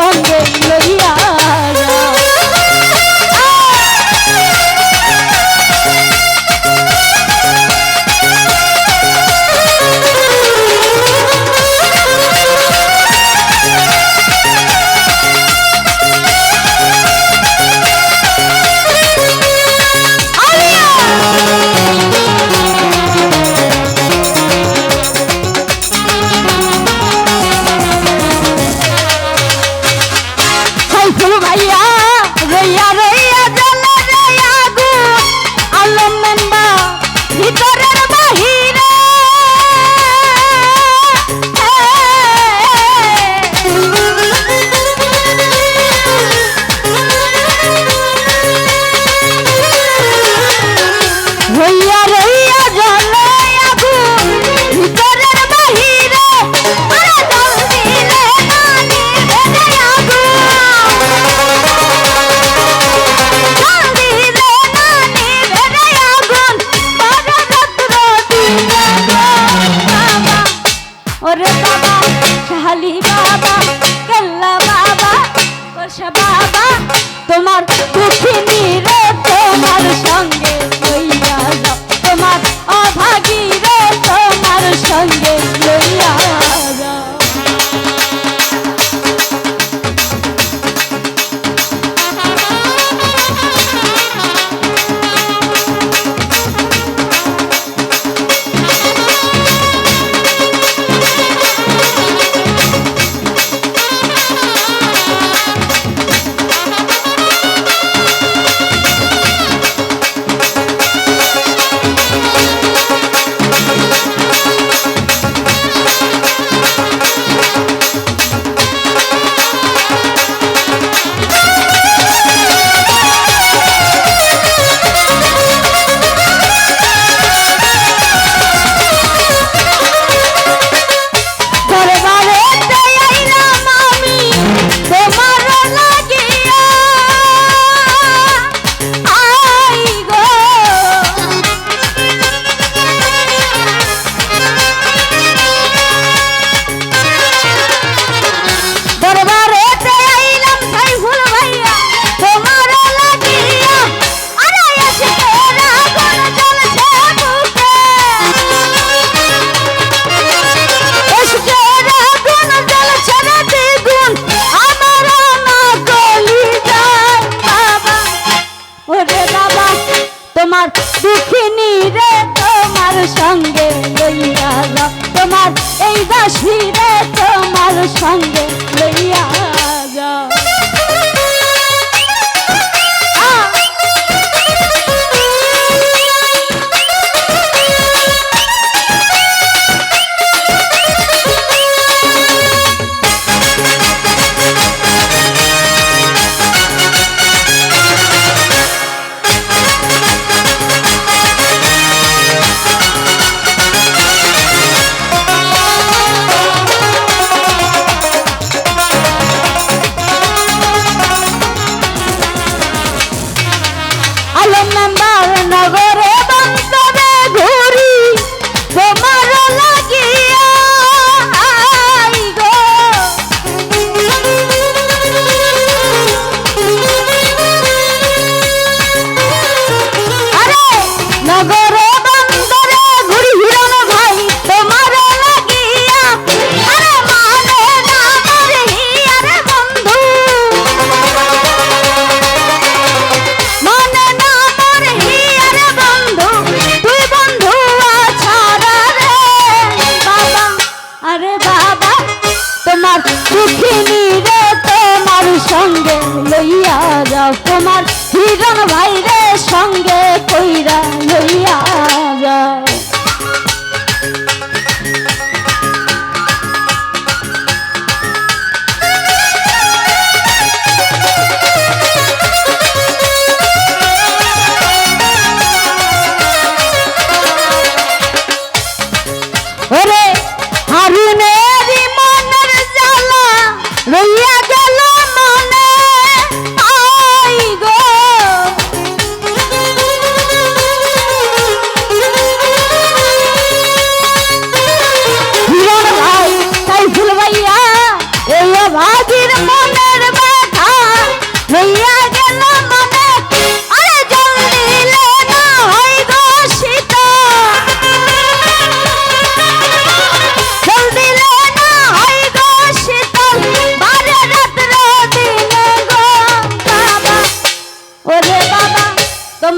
Sunday. 可以呀。দেখিনি রে তোমার সঙ্গে লইয়া যাও। তোমার এই দাসী রে তোমার সঙ্গে লইয়া যাও। আরে বাবা, তোমার সুখিনি রে তোমার সঙ্গে লইয়া যাও, তোমার হিরণ ভাইরে সঙ্গে কইরা লইয়া যাও।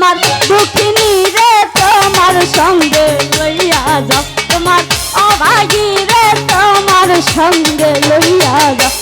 আমার দুঃখিনী রে তোমার সঙ্গে লইয়া যাও। তোমার অভাগী রে তোমার সঙ্গে লইয়া যাও।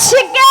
আশিকে